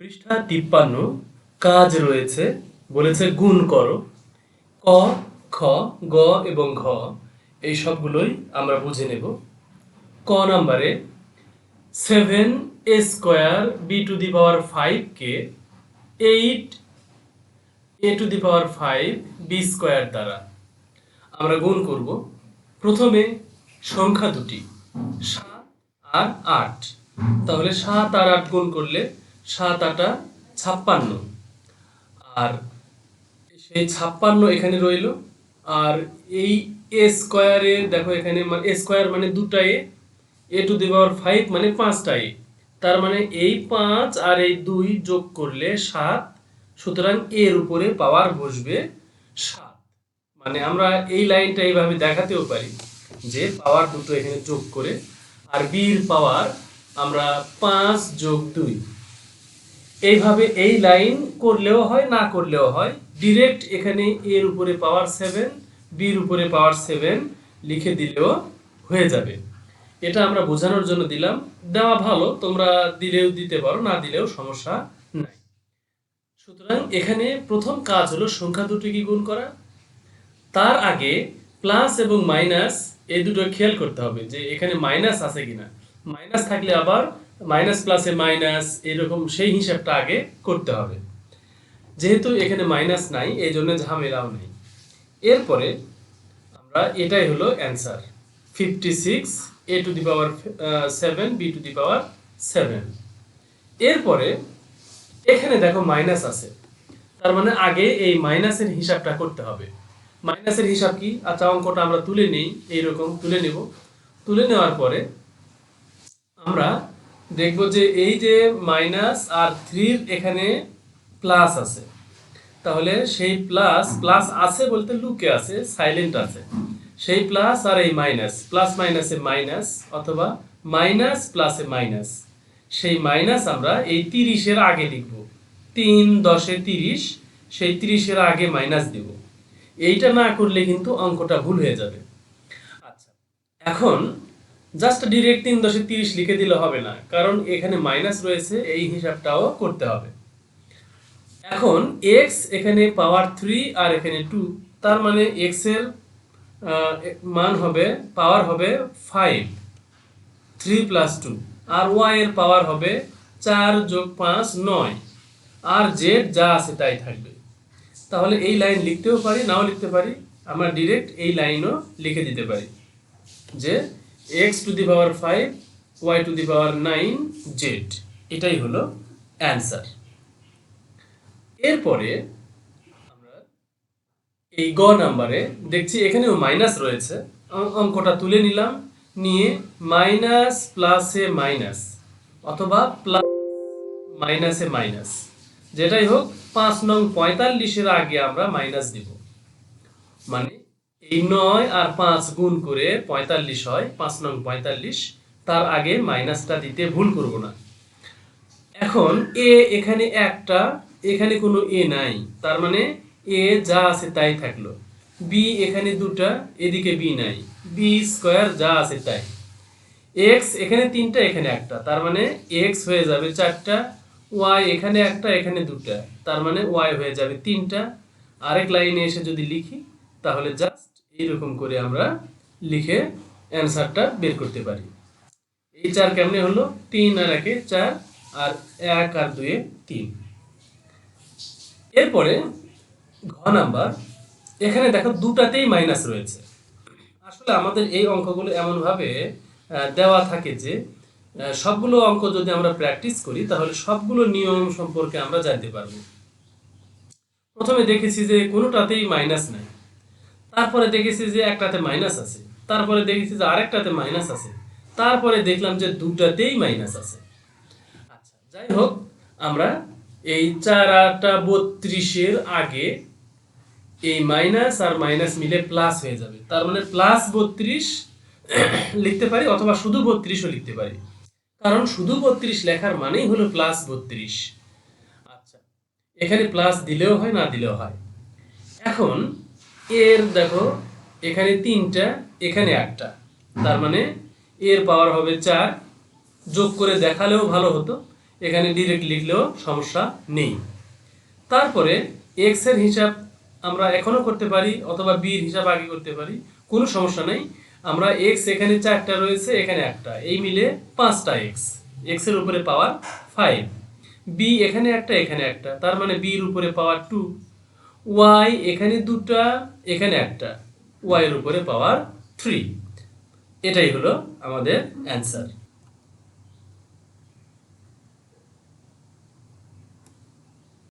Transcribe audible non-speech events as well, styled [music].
পৃষ্ঠা তিপ্পান্ন, কাজ রয়েছে, বলেছে গুণ করো। ক, খ, গ এবং ঘ, এই সবগুলোই আমরা বুঝে নেব। ক নাম্বারে, seven A square B to the power ফাইভকে eight A to the power five B square দ্বারা আমরা গুণ করব। প্রথমে সংখ্যা দুটি, সাত আর আট। তাহলে সাত আর আট গুণ করলে সাত, আটা ছাপ্পান্ন। আর সেই ছাপ্পান্ন এখানে রইল। আর এই এ স্কোয়ারে দেখো এখানে মানে এ স্কোয়ার মানে দুটা এ এ টু দি পাওয়ার ফাইভ মানে পাঁচটা এ। তার মানে এই পাঁচ আর এই দুই যোগ করলে সাত, সুতরাং এর উপরে পাওয়ার বসবে সাত। মানে আমরা এই লাইনটা এইভাবে দেখাতেও পারি যে পাওয়ার দুটো এখানে যোগ করে, আর বির পাওয়ার আমরা পাঁচ যোগ দুই। এইভাবে এই লাইন করলেও হয়, না করলেও হয়। ডিরেক্ট এখানে এর উপরে পাওয়ার সেভেন বির উপরে পাওয়ার সেভেন লিখে দিলেও হয়ে যাবে। এটা আমরা বোঝানোর জন্য দিলাম। দেওয়া ভালো, তোমরা দিলেও দিতে পারো, না দিলেও সমস্যা নাই। সুতরাং এখানে প্রথম কাজ হলো সংখ্যা দুটিকে গুণ করা। তার আগে প্লাস এবং মাইনাস এই দুটো খেয়াল করতে হবে যে এখানে মাইনাস আছে কিনা। মাইনাস থাকলে আবার মাইনাস প্লাসে মাইনাস, এরকম সেই হিসাবটা আগে করতে হবে। যেহেতু এখানে মাইনাস নাই, এই জন্য ঝামেলাও নেই। এরপরে আমরা এটাই হলো answer fifty six A to the power seven B to the power seven এরপরে এখানে দেখো মাইনাস আছে। তার মানে আগে এই মাইনাসের হিসাবটা করতে হবে। মাইনাসের হিসাব কি? আচ্ছা অঙ্কটা আমরা তুলে নেই, এইরকম তুলে নেব। তুলে নেওয়ার পরে আমরা দেখব যে এই যে মাইনাস আর থ্রির এখানে প্লাস আছে। তাহলে সেই প্লাস প্লাস আছে বলতে লুকে আছে সাইলেন্ট আছে। সেই প্লাস আর এই মাইনাস প্লাস মাইনাসে মাইনাস অথবা মাইনাস প্লাসে মাইনাস সেই মাইনাস আমরা এই তিরিশের আগে লিখব। তিন, দশে তিরিশ, সেই তিরিশের আগে মাইনাস দিব। এইটা না করলে কিন্তু অঙ্কটা ভুল হয়ে যাবে। আচ্ছা এখন জাস্ট ডিরেক্ট তিন দশে তিরিশ লিখে দিলে হবে না, কারণ এখানে মাইনাস রয়েছে, এই হিসাবটাও করতে হবে। এখন এক্স এখানে পাওয়ার থ্রি আর এখানে টু তার মানে এক্সের মান হবে পাওয়ার হবে ফাইভ থ্রি প্লাস টু আর ওয়াই এর পাওয়ার হবে চার যোগ পাঁচ নয়, আর জেড যা আছে তাই থাকবে। তাহলে এই লাইন লিখতেও পারি, নাও লিখতে পারি, আমরা ডিরেক্ট এই লাইনও লিখে দিতে পারি, যে X to the power five Y to the power nine Z এটাই হলো অ্যান্সার এরপরে আমরা এই গ নাম্বারে দেখছি এখানেও মাইনাস রয়েছে। অঙ্কটা তুলে নিলাম, নিয়ে মাইনাস প্লাসে মাইনাস অথবা প্লাস মাইনাসে মাইনাস যেটাই হোক, পাঁচ নং পঁয়তাল্লিশের আগে আমরা মাইনাস দিব। মানে এই নয় আর পাঁচ গুণ করে পঁয়তাল্লিশ হয়, পাঁচ নং পঁয়তাল্লিশ। তার আগে মাইনাসটা দিতে ভুল করব না। এখন এ এখানে একটা, এখানে কোনো এ নাই। তার মানে এ যা আছে তাই থাকল। বি এখানে দুটা, এদিকে বি নাই। বি স্কোয়ার যা আছে তাই। এক্স এখানে তিনটা, এখানে একটা। তার মানে এক্স হয়ে যাবে চারটা, ওয়াই এখানে একটা, এখানে দুটা। তার মানে ওয়াই হয়ে যাবে তিনটা। আরেক লাইনে এসে যদি লিখি, তাহলে জাস্ট এইরকম করে আমরা লিখে অ্যান্সারটা বের করতে পারি। এই চার কেমনে হলো? তিন আর একে চার আর এক আর দুয়ে তিন। এরপরে ঘ নাম্বার, এখানে দেখো দুটাতেই মাইনাস রয়েছে। আসলে আমাদের এই অঙ্কগুলো এমনভাবে দেওয়া থাকে যে সবগুলো অঙ্ক যদি আমরা প্র্যাকটিস করি, তাহলে সবগুলো নিয়ম সম্পর্কে আমরা জানতে পারব। প্রথমে দেখেছি যে কোনোটাতেই মাইনাস নাই। তারপরে দেখেছি যে একটাতে মাইনাস আছে। তারপরে দেখেছি যে আরেকটাতে মাইনাস আছে। তারপরে দেখলাম যে দুটাতেই মাইনাস আছে। আচ্ছা যাই হোক, আমরা এই চার আটটা বত্রিশের আগে এই মাইনাস আর মাইনাস মিলে প্লাস হয়ে যাবে। তার মানে প্লাস বত্রিশ [coughs] লিখতে পারি অথবা শুধু বত্রিশও লিখতে পারি। কারণ শুধু বত্রিশ লেখার মানেই হলো প্লাস বত্রিশ। আচ্ছা এখানে প্লাস দিলেও হয়, না দিলেও হয়। এখন এর দেখো, এখানে তিনটা, এখানে একটা তার মানে এর পাওয়ার হবে চার। যোগ করে দেখালেও ভালো হতো। এখানে ডিরেক্ট লিখলেও সমস্যা নেই। তারপরে এক্সের হিসাব আমরা এখনও করতে পারি অথবা বির হিসাব আগে করতে পারি, কোনো সমস্যা নেই। আমরা এক্স এখানে চারটা রয়েছে, এখানে একটা এই মিলে পাঁচটা এক্স এক্সের উপরে পাওয়ার ফাইভ বি এখানে একটা এখানে একটা। তার মানে বির উপরে পাওয়ার টু ওয়াই এখানে দুটা এখানে একটা। ওয়াইয়ের উপরে পাওয়ার থ্রি এটাই হলো আমাদের অ্যান্সার